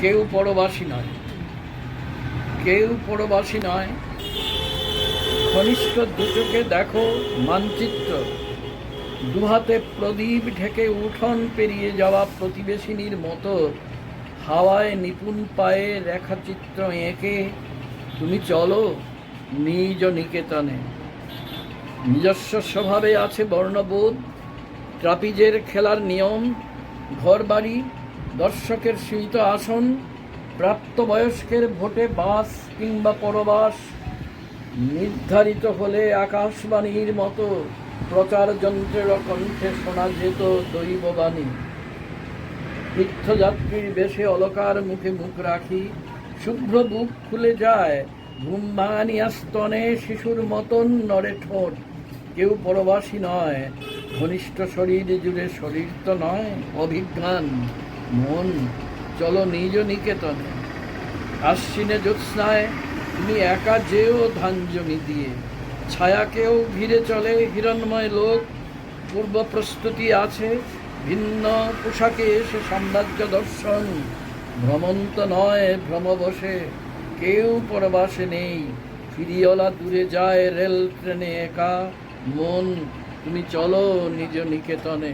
কেউ পরবাসী নয়। কেউ পরবাসী নয়। ঘনিষ্ঠ দুচোখে দেখো মানচিত্র। দুহাতে প্রদীপ ঢেকে উঠোন পেরিয়ে যাওয়া প্রতিবেশিনীর মতো হাওয়ায় নিপুণ পায়ে রেখাচিত্র এঁকে তুমি চলো নিজ নিকেতনে। নিজস্ব স্বভাবে আছে বর্ণবোধ, ট্রাপিজের খেলার নিয়ম, ঘরবাড়ি দর্শকের সীমিত আসন, প্রাপ্তবয়স্কের ভোটে বাস কিংবা পরবাস, নির্ধারিত হলে আকাশবাণীর মতো প্রচার যন্ত্রের কণ্ঠে শোনা যেত দৈববাণী। তীর্থযাত্রীর বেশে অলকার মুখে মুখ রাখি, শুভ্র বুক খুলে যায় ঘুম ভাঙানিয়া স্তনে শিশুর মতন নড়ে ঠোঁট। কেউ পরবাসী নয়, ঘনিষ্ঠ শরীর জুড়ে শরীর তো নয়, অভিজ্ঞান। মন, চলো নিজ নিকেতনে। আশ্বিনে জ্যোৎস্নায় তুমি একা যেও ধান জমি দিয়ে। ছায়াকেও ঘিরে চলে হিরণময় লোক। পূর্ব প্রস্তুতি আছে, ভিন্ন পোশাকে এসে সাম্রাজ্য দর্শন। ভ্রমন্ত নয় ভ্রম বসে, কেউ পরবাসে নেই। ফিরিওলা দূরে যায় রেল ট্রেনে একা। মন, তুমি চলো নিজ নিকেতনে।